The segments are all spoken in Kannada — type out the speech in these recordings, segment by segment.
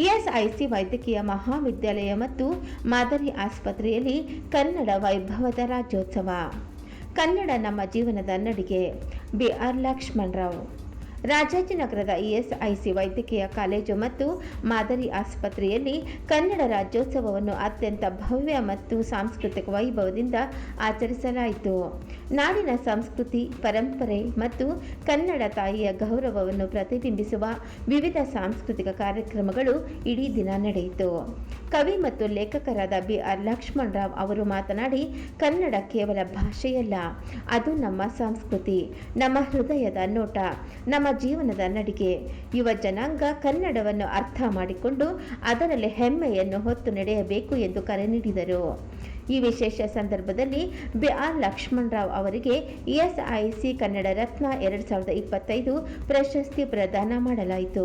ಇಎಸ್ಐಸಿ ವೈದ್ಯಕೀಯ ಮಹಾವಿದ್ಯಾಲಯ ಮತ್ತು ಮಾದರಿ ಆಸ್ಪತ್ರೆಯಲ್ಲಿ ಕನ್ನಡ ವೈಭವದ ರಾಜ್ಯೋತ್ಸವ. ಕನ್ನಡ ನಮ್ಮ ಜೀವನದ ನಡಿಗೆ. ಬಿ ಆರ್ ಲಕ್ಷ್ಮಣರಾವ್ ರಾಜಾಜಿನಗರದ ಇಎಸ್ಐಸಿ ವೈದ್ಯಕೀಯ ಕಾಲೇಜು ಮತ್ತು ಮಾದರಿ ಆಸ್ಪತ್ರೆಯಲ್ಲಿ ಕನ್ನಡ ರಾಜ್ಯೋತ್ಸವವನ್ನು ಅತ್ಯಂತ ಭವ್ಯ ಮತ್ತು ಸಾಂಸ್ಕೃತಿಕ ವೈಭವದಿಂದ ಆಚರಿಸಲಾಯಿತು. ನಾಡಿನ ಸಂಸ್ಕೃತಿ, ಪರಂಪರೆ ಮತ್ತು ಕನ್ನಡ ತಾಯಿಯ ಗೌರವವನ್ನು ಪ್ರತಿಬಿಂಬಿಸುವ ವಿವಿಧ ಸಾಂಸ್ಕೃತಿಕ ಕಾರ್ಯಕ್ರಮಗಳು ಇಡೀ ದಿನ ನಡೆಯಿತು. ಕವಿ ಮತ್ತು ಲೇಖಕರಾದ ಬಿ ಆರ್ ಲಕ್ಷ್ಮಣರಾವ್ ಅವರು ಮಾತನಾಡಿ, ಕನ್ನಡ ಕೇವಲ ಭಾಷೆಯಲ್ಲ, ಅದು ನಮ್ಮ ಸಂಸ್ಕೃತಿ, ನಮ್ಮ ಹೃದಯದ ನೋಟ, ನಮ್ಮ ಜೀವನದ ನಡಿಗೆ. ಯುವ ಜನಾಂಗ ಕನ್ನಡವನ್ನು ಅರ್ಥ ಮಾಡಿಕೊಂಡು ಅದರಲ್ಲಿ ಹೆಮ್ಮೆಯನ್ನು ಹೊತ್ತು ನಡೆಯಬೇಕು ಎಂದು ಕರೆ ನೀಡಿದರು. ಈ ವಿಶೇಷ ಸಂದರ್ಭದಲ್ಲಿ ಬಿಆರ್ ಲಕ್ಷ್ಮಣರಾವ್ ಅವರಿಗೆ ಇಎಸ್ಐಸಿ ಕನ್ನಡ ರತ್ನ ಎರಡು ಸಾವಿರದ ಇಪ್ಪತ್ತೈದು ಪ್ರಶಸ್ತಿ ಪ್ರದಾನ ಮಾಡಲಾಯಿತು.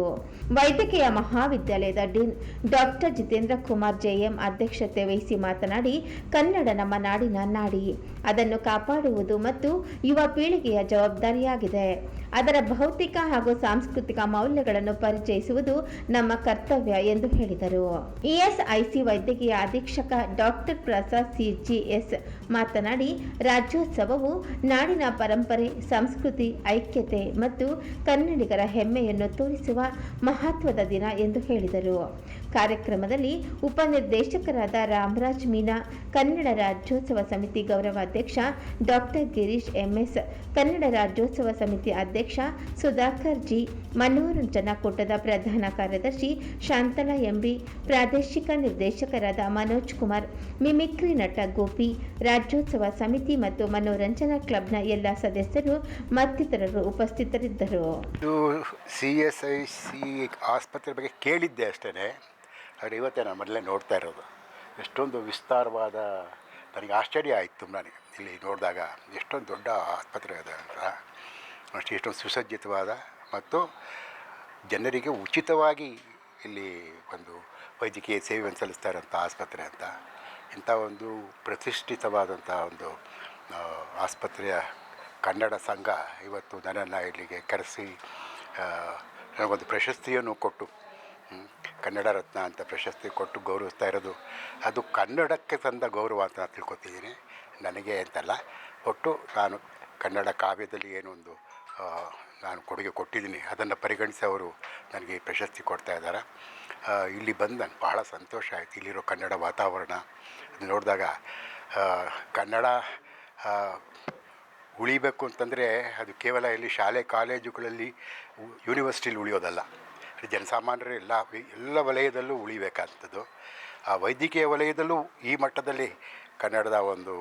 ವೈದ್ಯಕೀಯ ಮಹಾವಿದ್ಯಾಲಯದ dean doctor Jitendra Kumar JM ಅಧ್ಯಕ್ಷತೆ ವಹಿಸಿ ಮಾತನಾಡಿ, ಕನ್ನಡ ನಮ್ಮ ನಾಡಿನ ನಾಡಿ. ಅದನ್ನು ಕಾಪಾಡುವುದು ಮತ್ತು ಯುವ ಪೀಳಿಗೆಯ ಜವಾಬ್ದಾರಿಯಾಗಿದೆ. ಅದರ ಭೌತಿಕ ಹಾಗೂ ಸಾಂಸ್ಕೃತಿಕ ಮೌಲ್ಯಗಳನ್ನು ಪರಿಚಯಿಸುವುದು ನಮ್ಮ ಕರ್ತವ್ಯ ಎಂದು ಹೇಳಿದರು. ಇಎಸ್ಐಸಿ ವೈದ್ಯಕೀಯ ಅಧೀಕ್ಷಕ ಡಾಕ್ಟರ್ ಪ್ರಸಾದ್ ಸಿಜಿಎಸ್ ಮಾತನಾಡಿ, ರಾಜ್ಯೋತ್ಸವವು ನಾಡಿನ ಪರಂಪರೆ, ಸಂಸ್ಕೃತಿ, ಐಕ್ಯತೆ ಮತ್ತು ಕನ್ನಡಿಗರ ಹೆಮ್ಮೆಯನ್ನು ತೋರಿಸುವ ಮಹತ್ವದ ದಿನ ಎಂದು ಹೇಳಿದರು. ಕಾರ್ಯಕ್ರಮದಲ್ಲಿ ಉಪನಿರ್ದೇಶಕರಾದ ರಾಮರಾಜ್ ಮೀನಾ, ಕನ್ನಡ ರಾಜ್ಯೋತ್ಸವ ಸಮಿತಿ ಗೌರವಾಧ್ಯಕ್ಷ ಡಾಕ್ಟರ್ ಗಿರೀಶ್ ಎಂಎಸ್, ಕನ್ನಡ ರಾಜ್ಯೋತ್ಸವ ಸಮಿತಿ ಅಧ್ಯಕ್ಷ ಸುಧಾಕರ್ ಜಿ, ಮನೋರಂಜನಾ ಕೂಟದ ಪ್ರಧಾನ ಕಾರ್ಯದರ್ಶಿ ಶಾಂತಲಾ ಎಂಬಿ, ಪ್ರಾದೇಶಿಕ ನಿರ್ದೇಶಕರಾದ ಮನೋಜ್ ಕುಮಾರ್, ಮಿಮಿಕ್ರಿ ನಟ ಗೋಪಿ, ರಾಜ್ಯೋತ್ಸವ ಸಮಿತಿ ಮತ್ತು ಮನೋರಂಜನಾ ಕ್ಲಬ್ನ ಎಲ್ಲ ಸದಸ್ಯರು ಮತ್ತಿತರರು ಉಪಸ್ಥಿತರಿದ್ದರು. ಸಿ ಎಸ್ ಐ ಸಿ ಆಸ್ಪತ್ರೆ ಬಗ್ಗೆ ಕೇಳಿದ್ದೆ ಅಷ್ಟೇ ಆದರೆ ಇವತ್ತೇ ನಾನು ಮೊದಲೇ ನೋಡ್ತಾ ಇರೋದು. ಎಷ್ಟೊಂದು ವಿಸ್ತಾರವಾದ ನನಗೆ ಆಶ್ಚರ್ಯ ಆಯಿತು ನನಗೆ ಇಲ್ಲಿ ನೋಡಿದಾಗ ಎಷ್ಟೊಂದು ದೊಡ್ಡ ಆಸ್ಪತ್ರೆ ಇದೆ ಅಂತ. ಅಷ್ಟು ಎಷ್ಟೊಂದು ಸುಸಜ್ಜಿತವಾದ ಮತ್ತು ಜನರಿಗೆ ಉಚಿತವಾಗಿ ಇಲ್ಲಿ ಒಂದು ವೈದ್ಯಕೀಯ ಸೇವೆಯನ್ನು ಸಲ್ಲಿಸ್ತಾ ಇರೋಂಥ ಆಸ್ಪತ್ರೆ ಅಂತ. ಇಂಥ ಒಂದು ಪ್ರತಿಷ್ಠಿತವಾದಂಥ ಒಂದು ಆಸ್ಪತ್ರೆಯ ಕನ್ನಡ ಸಂಘ ಇವತ್ತು ನನ್ನನ್ನು ಇಲ್ಲಿಗೆ ಕರೆಸಿ ನನಗೊಂದು ಪ್ರಶಸ್ತಿಯನ್ನು ಕೊಟ್ಟು ಕನ್ನಡ ರತ್ನ ಅಂತ ಪ್ರಶಸ್ತಿ ಕೊಟ್ಟು ಗೌರವಿಸ್ತಾ ಇರೋದು, ಅದು ಕನ್ನಡಕ್ಕೆ ತಂದ ಗೌರವ ಅಂತ ನಾನು ತಿಳ್ಕೊತಿದ್ದೀನಿ. ನನಗೆ ಅಂತಲ್ಲ, ಒಟ್ಟು ನಾನು ಕನ್ನಡ ಕಾವ್ಯದಲ್ಲಿ ಏನೊಂದು ನಾನು ಕೊಡುಗೆ ಕೊಟ್ಟಿದ್ದೀನಿ, ಅದನ್ನು ಪರಿಗಣಿಸಿ ಅವರು ನನಗೆ ಪ್ರಶಸ್ತಿ ಕೊಡ್ತಾ ಇದ್ದಾರೆ. ಇಲ್ಲಿ ಬಂದು ನನಗೆ ಬಹಳ ಸಂತೋಷ ಆಯಿತು, ಇಲ್ಲಿರೋ ಕನ್ನಡ ವಾತಾವರಣ. ನೋಡಿದಾಗ ಕನ್ನಡ ಉಳಿಬೇಕು ಅಂತಂದರೆ ಅದು ಕೇವಲ ಇಲ್ಲಿ ಶಾಲೆ, ಕಾಲೇಜುಗಳಲ್ಲಿ ಯೂನಿವರ್ಸಿಟಿಲಿ ಉಳಿಯೋದಲ್ಲ. ಜನಸಾಮಾನ್ಯರು, ಎಲ್ಲ ಎಲ್ಲ ವಲಯದಲ್ಲೂ ಉಳಿಬೇಕಾಗ್ತದ್ದು. ಆ ವೈದ್ಯಕೀಯ ವಲಯದಲ್ಲೂ ಈ ಮಟ್ಟದಲ್ಲಿ ಕನ್ನಡದ ಒಂದು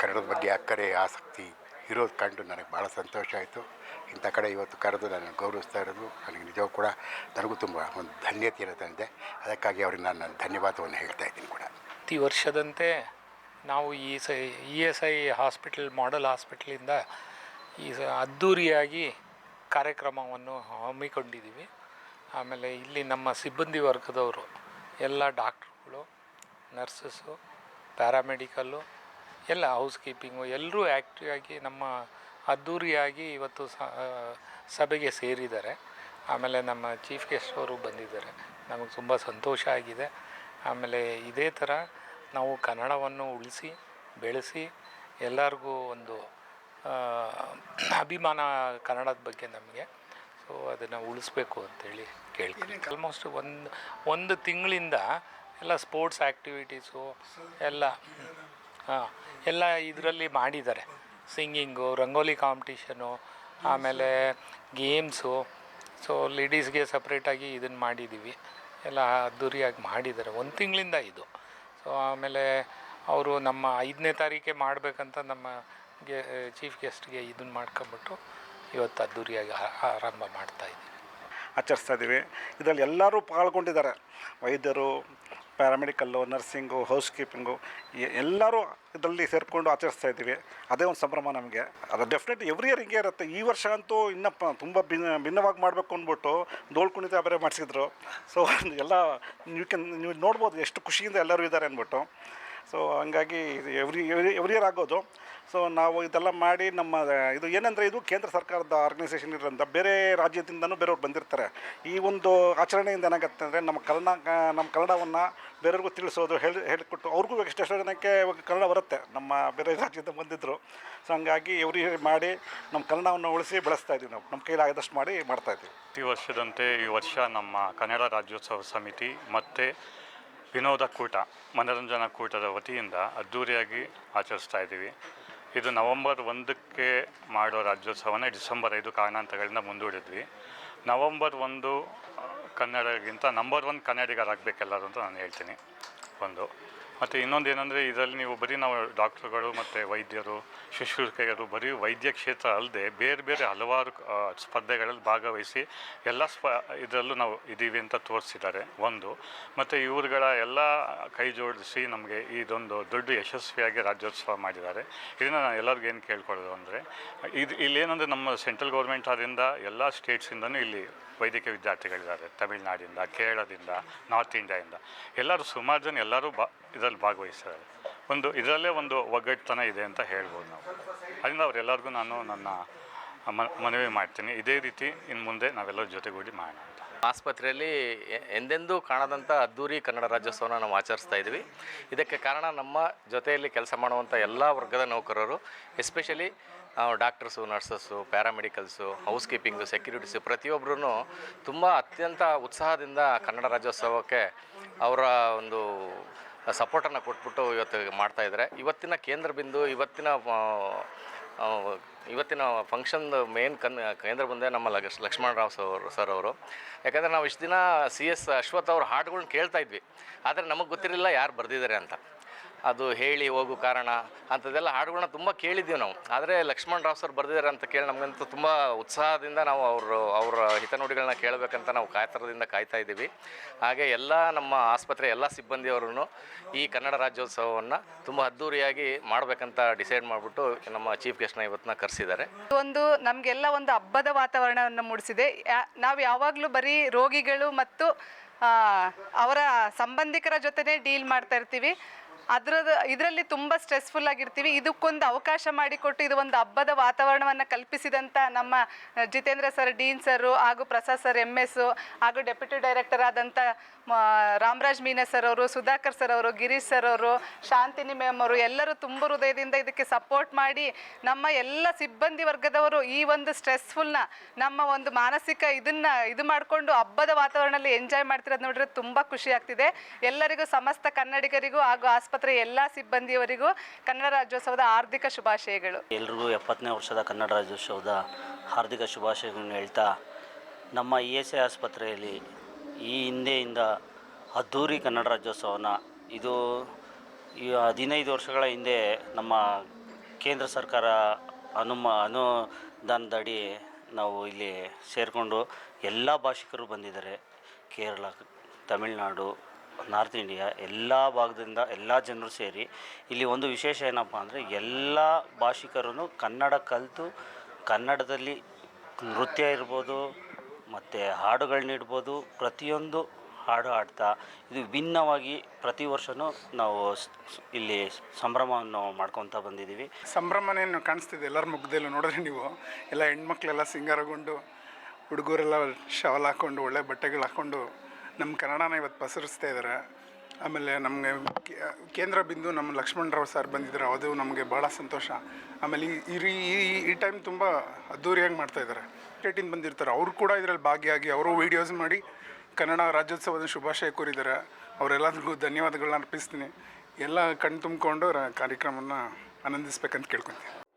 ಕನ್ನಡದ ಬಗ್ಗೆ ಅಕ್ಕರೆ, ಆಸಕ್ತಿ ಇರೋದು ಕಂಡು ನನಗೆ ಭಾಳ ಸಂತೋಷ ಆಯಿತು. ಇಂಥ ಕಡೆ ಇವತ್ತು ಕರೆದು ನಾನು ಗೌರವಿಸ್ತಾ ಇರೋದು, ನನಗೆ ನಿಜವೂ ಕೂಡ ನನಗೂ ತುಂಬ ಒಂದು ಧನ್ಯತೆ ತಂದಿದೆ. ಅದಕ್ಕಾಗಿ ಅವ್ರಿಗೆ ನಾನು ನನ್ನ ಧನ್ಯವಾದವನ್ನು ಹೇಳ್ತಾ ಇದ್ದೀನಿ ಕೂಡ. ಪ್ರತಿ ವರ್ಷದಂತೆ ನಾವು ಈ ಸ E S I hospital, model ಹಾಸ್ಪಿಟ್ಲಿಂದ ಈ ಅದ್ಧೂರಿಯಾಗಿ ಕಾರ್ಯಕ್ರಮವನ್ನು ಹಮ್ಮಿಕೊಂಡಿದ್ದೀವಿ. ಆಮೇಲೆ ಇಲ್ಲಿ ನಮ್ಮ ಸಿಬ್ಬಂದಿ ವರ್ಗದವರು ಎಲ್ಲ ಡಾಕ್ಟ್ರುಗಳು, ನರ್ಸಸ್ಸು, ಪ್ಯಾರಾಮೆಡಿಕಲ್ಲು, ಎಲ್ಲ ಹೌಸ್ ಕೀಪಿಂಗು ಎಲ್ಲರೂ ಆ್ಯಕ್ಟಿವ್ ಆಗಿ ನಮ್ಮ ಅದ್ಧೂರಿಯಾಗಿ ಇವತ್ತು ಸಭೆಗೆ ಸೇರಿದ್ದಾರೆ. ಆಮೇಲೆ ನಮ್ಮ ಚೀಫ್ ಗೆಸ್ಟ್ ಅವರು ಬಂದಿದ್ದಾರೆ. ನಮಗೆ ತುಂಬ ಸಂತೋಷ ಆಗಿದೆ. ಆಮೇಲೆ ಇದೇ ಥರ ನಾವು ಕನ್ನಡವನ್ನು ಉಳಿಸಿ, ಬೆಳೆಸಿ ಎಲ್ಲರಿಗೂ ಒಂದು ಅಭಿಮಾನ ಕನ್ನಡದ ಬಗ್ಗೆ ನಮಗೆ. ಸೊ ಅದನ್ನು ಉಳಿಸ್ಬೇಕು ಅಂತೇಳಿ ಕೇಳ್ತೀನಿ. ಆಲ್ಮೋಸ್ಟ್ ಒಂದು ಒಂದು ತಿಂಗಳಿಂದ ಎಲ್ಲ ಸ್ಪೋರ್ಟ್ಸ್ ಆ್ಯಕ್ಟಿವಿಟೀಸು ಎಲ್ಲ ಹಾಂ ಎಲ್ಲ ಇದರಲ್ಲಿ ಮಾಡಿದ್ದಾರೆ. ಸಿಂಗಿಂಗು ರಂಗೋಲಿ ಕಾಂಪಿಟೀಷನು ಆಮೇಲೆ ಗೇಮ್ಸು ಸೊ ಲೇಡೀಸ್ಗೆ ಸಪ್ರೇಟಾಗಿ ಇದನ್ನು ಮಾಡಿದ್ದೀವಿ ಎಲ್ಲ ಅದ್ದೂರಿಯಾಗಿ ಮಾಡಿದ್ದಾರೆ. ಒಂದು ತಿಂಗಳಿಂದ ಇದು. ಸೊ ಆಮೇಲೆ ಅವರು ನಮ್ಮ ಐದನೇ ತಾರೀಕೆ ಮಾಡಬೇಕಂತ ನಮ್ಮ ಗೆ ಚೀಫ್ ಗೆಸ್ಟ್ಗೆ ಇದನ್ನು ಮಾಡ್ಕೊಂಬಿಟ್ಟು ಇವತ್ತು ಅದ್ದೂರಿಯಾಗಿ ಆರಂಭ ಮಾಡ್ತಾ ಮಾಡ್ತಾಯಿದ್ದೀವಿ ಆಚರಿಸ್ತಾ ಇದ್ದೀವಿ. ಇದರಲ್ಲಿ ಎಲ್ಲರೂ ಪಾಲ್ಗೊಂಡಿದ್ದಾರೆ. ವೈದ್ಯರು ಪ್ಯಾರಾಮೆಡಿಕಲ್ಲು ನರ್ಸಿಂಗು ಹೌಸ್ ಕೀಪಿಂಗು ಎಲ್ಲರೂ ಇದರಲ್ಲಿ ಸೇರಿಕೊಂಡು ಆಚರಿಸ್ತಾ ಇದ್ದೀವಿ. ಅದೇ ಒಂದು ಸಂಭ್ರಮ ನಮಗೆ. ಅದು ಡೆಫಿನೆಟ್ ಎವ್ರಿ ಇಯರ್ ಹಿಂಗೆ ಇರುತ್ತೆ. ಈ ವರ್ಷ ಅಂತೂ ಇನ್ನಪ್ಪ ತುಂಬ ಭಿನ್ನ, ಭಿನ್ನವಾಗಿ ಮಾಡಬೇಕು ಅಂದ್ಬಿಟ್ಟು ಡೋಲ್ ಕುಣಿತ ಬೇರೆ ಮಾಡಿಸಿದ್ರು. ಸೊ ಎಲ್ಲ ನೀವು ಕ್ಯಾನ್ ನೀವು ನೋಡ್ಬೋದು ಎಷ್ಟು ಖುಷಿಯಿಂದ ಎಲ್ಲರೂ ಇದ್ದಾರೆ ಅಂದ್ಬಿಟ್ಟು. ಸೊ ಹಂಗಾಗಿ ಇದು ಎವ್ರಿ ಎವ್ರಿ ಎವ್ರಿ ಇಯರ್ ಆಗೋದು. ಸೊ ನಾವು ಇದೆಲ್ಲ ಮಾಡಿ ನಮ್ಮ, ಇದು ಏನಂದರೆ ಇದು ಕೇಂದ್ರ ಸರ್ಕಾರದ ಆರ್ಗನೈಸೇಷನ್ ಇರೋದ್ರಿಂದ ಬೇರೆ ರಾಜ್ಯದಿಂದನೂ ಬೇರೆಯವ್ರು ಬಂದಿರ್ತಾರೆ. ಈ ಒಂದು ಆಚರಣೆಯಿಂದ ಏನಾಗುತ್ತೆ ಅಂದರೆ ನಮ್ಮ ಕನ್ನಡ, ನಮ್ಮ ಕನ್ನಡವನ್ನು ಬೇರೆಯವ್ರಿಗೂ ತಿಳಿಸೋದು, ಹೇಳಿ, ಹೇಳಿಕೊಟ್ಟು ಅವ್ರಿಗೂ ಎಷ್ಟೆಷ್ಟೋ ಜನಕ್ಕೆ ಇವಾಗ ಕನ್ನಡ ಬರುತ್ತೆ. ನಮ್ಮ ಬೇರೆ ರಾಜ್ಯದಿಂದ ಬಂದಿದ್ದರು ಸೊ ಹಂಗಾಗಿ ಎವ್ರಿ ಇಯರ್ ಮಾಡಿ ನಮ್ಮ ಕನ್ನಡವನ್ನು ಉಳಿಸಿ ಬೆಳೆಸ್ತಾ ಇದ್ದೀವಿ ನಾವು. ನಮ್ಮ ಕೈಲಾಗದಷ್ಟು ಮಾಡಿ ಮಾಡ್ತಾ ಇದ್ದೀವಿ ಪ್ರತಿ ವರ್ಷದಂತೆ ಈ ವರ್ಷ ನಮ್ಮ ಕನ್ನಡ ರಾಜ್ಯೋತ್ಸವ ಸಮಿತಿ ಮತ್ತು ವಿನೋದ ಕೂಟ, ಮನೋರಂಜನಾ ಕೂಟದ ವತಿಯಿಂದ ಅದ್ಧೂರಿಯಾಗಿ ಆಚರಿಸ್ತಾ ಇದ್ದೀವಿ. ಇದು ನವಂಬರ್ ಒಂದಕ್ಕೆ ಮಾಡೋ ರಾಜ್ಯೋತ್ಸವನೇ ಡಿಸೆಂಬರ್ ಐದು ಕಾರಣಾಂತಗಳಿಂದ ಮುಂದೂಡಿದ್ವಿ. ನವಂಬರ್ ಒಂದು ಕನ್ನಡಗಿಂತ ನಂಬರ್ ಒನ್ ಕನ್ನಡಿಗರಾಗಬೇಕೆಲ್ಲರೂ ಅಂತ ನಾನು ಹೇಳ್ತೀನಿ. ಒಂದು. ಮತ್ತು ಇನ್ನೊಂದು ಏನಂದರೆ ಇದರಲ್ಲಿ ನೀವು ಬರೀ ನಾವು ಡಾಕ್ಟ್ರುಗಳು ಮತ್ತು ವೈದ್ಯರು ಶುಶ್ರೂಷಕರು ಬರೀ ವೈದ್ಯ ಕ್ಷೇತ್ರ ಅಲ್ಲದೆ ಬೇರೆ ಬೇರೆ ಹಲವಾರು ಸ್ಪರ್ಧೆಗಳಲ್ಲಿ ಭಾಗವಹಿಸಿ ಎಲ್ಲ ಸ್ಪ, ಇದರಲ್ಲೂ ನಾವು ಇದ್ದೀವಿ ಅಂತ ತೋರಿಸಿದ್ದಾರೆ. ಒಂದು, ಮತ್ತು ಇವರುಗಳ ಎಲ್ಲ ಕೈ ಜೋಡಿಸಿ ನಮಗೆ ಇದೊಂದು ದೊಡ್ಡ ಯಶಸ್ವಿಯಾಗಿ ರಾಜ್ಯೋತ್ಸವ ಮಾಡಿದ್ದಾರೆ. ಇದನ್ನು ನಾನು ಎಲ್ಲರಿಗೂ ಏನು ಕೇಳ್ಕೊಳ್ಳೋದು ಅಂದರೆ, ಇದು ಇಲ್ಲೇನಂದರೆ ನಮ್ಮ ಸೆಂಟ್ರಲ್ ಗೌರ್ಮೆಂಟ್ ಆದ್ದರಿಂದ ಎಲ್ಲ ಸ್ಟೇಟ್ಸಿಂದನೂ ಇಲ್ಲಿ ವೈದ್ಯಕೀಯ ವಿದ್ಯಾರ್ಥಿಗಳಿದ್ದಾರೆ, ತಮಿಳ್ನಾಡಿಂದ, ಕೇರಳದಿಂದ, ನಾರ್ತ್ ಇಂಡಿಯಾದಿಂದ ಎಲ್ಲರೂ ಸುಮಾರು ಜನ ಎಲ್ಲರೂ ಬಾ, ಇದರಲ್ಲಿ ಭಾಗವಹಿಸ್ತಾರೆ. ಒಂದು, ಇದರಲ್ಲೇ ಒಂದು ಒಗ್ಗಟ್ಟುತನ ಇದೆ ಅಂತ ಹೇಳ್ಬೋದು ನಾವು. ಅದರಿಂದ ಅವರೆಲ್ಲರಿಗೂ ನಾನು ನನ್ನ ಮನವಿ ಮಾಡ್ತೀನಿ. ಇದೇ ರೀತಿ ಇನ್ನು ಮುಂದೆ ನಾವೆಲ್ಲರ ಜೊತೆಗೂಡಿ ಮಾಡೋಣ. ಆಸ್ಪತ್ರೆಯಲ್ಲಿ ಎಂದೆಂದೂ ಕಾಣದಂಥ ಅದ್ದೂರಿ ಕನ್ನಡ ರಾಜ್ಯೋತ್ಸವನ ನಾವು ಆಚರಿಸ್ತಾ ಇದ್ವಿ ಇದಕ್ಕೆ ಕಾರಣ ನಮ್ಮ ಜೊತೆಯಲ್ಲಿ ಕೆಲಸ ಮಾಡುವಂಥ ಎಲ್ಲ ವರ್ಗದ ನೌಕರರು, especially doctors, nurses, paramedicals housekeeping securities ಪ್ರತಿಯೊಬ್ಬರೂ ತುಂಬ ಅತ್ಯಂತ ಉತ್ಸಾಹದಿಂದ ಕನ್ನಡ ರಾಜ್ಯೋತ್ಸವಕ್ಕೆ ಅವರ ಒಂದು ಸಪೋರ್ಟನ್ನು ಕೊಟ್ಬಿಟ್ಟು ಇವತ್ತು ಮಾಡ್ತಾ ಇದ್ದಾರೆ. ಇವತ್ತಿನ ಕೇಂದ್ರ ಬಿಂದು, ಇವತ್ತಿನ ಇವತ್ತಿನ ಫಂಕ್ಷನ್ ಮೇನ್ ಕನ್, ಕೇಂದ್ರ ಬಂದೆ ನಮ್ಮ ಲಕ್ಷ ಲಕ್ಷ್ಮಣರಾವ್ ಸರ್ ಸರ್ ಅವರು. ಯಾಕಂದರೆ ನಾವು ಇಷ್ಟು ದಿನ ಸಿ ಎಸ್ ಅಶ್ವಥ್ ಅವ್ರ ಹಾಡುಗಳ್ನ ಕೇಳ್ತಾ ಇದ್ವಿ. ಆದರೆ ನಮಗೆ ಗೊತ್ತಿರಲಿಲ್ಲ ಯಾರು ಬರೆದಿದ್ದಾರೆ ಅಂತ. ಅದು ಹೇಳಿ ಹೋಗು ಕಾರಣ ಅಂಥದ್ದೆಲ್ಲ ಹಾಡುಗಳನ್ನ ತುಂಬ ಕೇಳಿದ್ದೀವಿ ನಾವು. ಆದರೆ ಲಕ್ಷ್ಮಣ್ ರಾವ್ ಸರ್ ಬರೆದಿದ್ದಾರೆ ಅಂತ ಕೇಳಿ ನಮಗಂತೂ ತುಂಬ ಉತ್ಸಾಹದಿಂದ ನಾವು ಅವರು, ಅವರ ಹಿತನುಡಿಗಳನ್ನ ಕೇಳಬೇಕಂತ ನಾವು ಕಾಯ್ತರದಿಂದ ಕಾಯ್ತಾ ಇದ್ದೀವಿ. ಹಾಗೆ ಎಲ್ಲ ನಮ್ಮ ಆಸ್ಪತ್ರೆ, ಎಲ್ಲ ಸಿಬ್ಬಂದಿಯವರು ಈ ಕನ್ನಡ ರಾಜ್ಯೋತ್ಸವವನ್ನು ತುಂಬ ಅದ್ಧೂರಿಯಾಗಿ ಮಾಡಬೇಕಂತ ಡಿಸೈಡ್ ಮಾಡಿಬಿಟ್ಟು ನಮ್ಮ ಚೀಫ್ ಗೆಸ್ಟ್ನ ಇವತ್ತನ್ನ ಕರೆಸಿದ್ದಾರೆ. ಒಂದು ನಮಗೆಲ್ಲ ಒಂದು ಹಬ್ಬದ ವಾತಾವರಣವನ್ನು ಮೂಡಿಸಿದೆ. ನಾವು ಯಾವಾಗಲೂ ಬರೀ ರೋಗಿಗಳು ಮತ್ತು ಅವರ ಸಂಬಂಧಿಕರ ಜೊತೆನೇ ಡೀಲ್ ಮಾಡ್ತಾ ಇರ್ತೀವಿ. ಅದ್ರದ್ದು ಇದರಲ್ಲಿ ತುಂಬ ಸ್ಟ್ರೆಸ್ಫುಲ್ ಆಗಿರ್ತೀವಿ. ಇದಕ್ಕೊಂದು ಅವಕಾಶ ಮಾಡಿಕೊಟ್ಟು ಇದು ಒಂದು ಹಬ್ಬದ ವಾತಾವರಣವನ್ನು ಕಲ್ಪಿಸಿದಂಥ ನಮ್ಮ ಜಿತೇಂದ್ರ ಸರ್ ಡೀನ್ ಸರು ಹಾಗೂ ಪ್ರಸಾದ್ ಸರ್ ಎಂ ಎಸ್ ಹಾಗೂ ಡೆಪ್ಯೂಟಿ ಡೈರೆಕ್ಟರ್ ಆದಂಥ ರಾಮರಾಜ್ ಮೀನಾ ಸರ್ ಅವರು, ಸುಧಾಕರ್ ಸರ್ ಅವರು, ಗಿರೀಶ್ ಸರ್ ಅವರು, ಶಾಂತಿನಿ ಮ್ಯಾಮ್ ಅವರು ಎಲ್ಲರೂ ತುಂಬ ಹೃದಯದಿಂದ ಇದಕ್ಕೆ ಸಪೋರ್ಟ್ ಮಾಡಿ ನಮ್ಮ ಎಲ್ಲ ಸಿಬ್ಬಂದಿ ವರ್ಗದವರು ಈ ಒಂದು ಸ್ಟ್ರೆಸ್ಫುಲ್ನ ನಮ್ಮ ಒಂದು ಮಾನಸಿಕ ಇದನ್ನ ಇದು ಮಾಡಿಕೊಂಡು ಹಬ್ಬದ ವಾತಾವರಣದಲ್ಲಿ ಎಂಜಾಯ್ ಮಾಡ್ತಿರೋದು ನೋಡಿದ್ರೆ ತುಂಬ ಖುಷಿ ಆಗ್ತಿದೆ. ಎಲ್ಲರಿಗೂ ಸಮಸ್ತ ಕನ್ನಡಿಗರಿಗೂ ಹಾಗೂ ಆಸ್ಪತ್ರೆ ಎಲ್ಲ ಸಿಬ್ಬಂದಿಯವರಿಗೂ ಕನ್ನಡ ರಾಜ್ಯೋತ್ಸವದ ಹಾರ್ದಿಕ ಶುಭಾಶಯಗಳು. ಎಲ್ರಿಗೂ ಎಪ್ಪತ್ತನೇ ವರ್ಷದ ಕನ್ನಡ ರಾಜ್ಯೋತ್ಸವದ ಹಾರ್ದಿಕ ಶುಭಾಶಯಗಳನ್ನು ಹೇಳ್ತಾ ನಮ್ಮ ಇ ಎಸ್ ಐ ಆಸ್ಪತ್ರೆಯಲ್ಲಿ ಈ ಹಿಂದೆಯಿಂದ ಅದ್ಧೂರಿ ಕನ್ನಡ ರಾಜ್ಯೋತ್ಸವನ ಇದು ಈ ಹದಿನೈದು ವರ್ಷಗಳ ಹಿಂದೆ ನಮ್ಮ ಕೇಂದ್ರ ಸರ್ಕಾರ ಅನುಮ ಅನುದಾನದಡಿ ನಾವು ಇಲ್ಲಿ ಸೇರಿಕೊಂಡು ಎಲ್ಲ ಭಾಷಿಕರು ಬಂದಿದ್ದಾರೆ. ಕೇರಳ, ತಮಿಳುನಾಡು ನಾರ್ತ್ ಇಂಡಿಯಾ ಎಲ್ಲ ಭಾಗದಿಂದ ಎಲ್ಲ ಜನರು ಸೇರಿ ಇಲ್ಲಿ ಒಂದು ವಿಶೇಷ ಏನಪ್ಪ ಅಂದರೆ ಎಲ್ಲ ಭಾಷಿಕರೂ ಕನ್ನಡ ಕಲಿತು ಕನ್ನಡದಲ್ಲಿ ನೃತ್ಯ ಇರ್ಬೋದು, ಮತ್ತು ಹಾಡುಗಳನ್ನ ಇಡ್ಬೋದು ಪ್ರತಿಯೊಂದು ಹಾಡು ಹಾಡ್ತಾ ಇದು ವಿಭಿನ್ನವಾಗಿ ಪ್ರತಿ ವರ್ಷವೂ ನಾವು ಇಲ್ಲಿ ಸಂಭ್ರಮವನ್ನು ಮಾಡ್ಕೊತಾ ಬಂದಿದ್ದೀವಿ. ಸಂಭ್ರಮನೇನು ಕಾಣಿಸ್ತಿದೆ, ಎಲ್ಲರ ಮುಖದಲ್ಲೂ ನೋಡಿದ್ರೆ ನೀವು ಎಲ್ಲ ಹೆಣ್ಮಕ್ಳೆಲ್ಲ ಸಿಂಗಾರಗೊಂಡು ಹುಡುಗರೆಲ್ಲ ಶವಲ್ ಹಾಕ್ಕೊಂಡು ಒಳ್ಳೆ ಬಟ್ಟೆಗಳು ಹಾಕ್ಕೊಂಡು ನಮ್ಮ ಕನ್ನಡನ ಇವತ್ತು ಪಸರಿಸ್ತಾ ಇದ್ದಾರೆ. ಆಮೇಲೆ ನಮಗೆ ಕೇಂದ್ರ ಬಿಂದು ನಮ್ಮ ಲಕ್ಷ್ಮಣರಾವ್ ಸರ್ ಬಂದಿದ್ದಾರೆ ಅದು ನಮಗೆ ಭಾಳ ಸಂತೋಷ. ಆಮೇಲೆ ಈ- ಈ ಈ ಟೈಮ್ ತುಂಬ ಅದ್ದೂರಿಯಾಗಿ ಮಾಡ್ತಾ ಇದ್ದಾರೆ. ಸ್ಟೇಟಿಂದ ಬಂದಿರ್ತಾರೆ. ಅವರು ಕೂಡ ಇದರಲ್ಲಿ ಭಾಗಿಯಾಗಿ ಅವರು ವೀಡಿಯೋಸ್ ಮಾಡಿ ಕನ್ನಡ ರಾಜ್ಯೋತ್ಸವದ ಶುಭಾಶಯ ಕೋರಿದ್ದಾರೆ. ಅವರೆಲ್ಲರಿಗೂ ಧನ್ಯವಾದಗಳನ್ನ ಅರ್ಪಿಸ್ತೀನಿ. ಎಲ್ಲ ಕಣ್ ತುಂಬಿಕೊಂಡು ಕಾರ್ಯಕ್ರಮವನ್ನು ಆನಂದಿಸ್ಬೇಕಂತ ಕೇಳ್ಕೊತೀನಿ.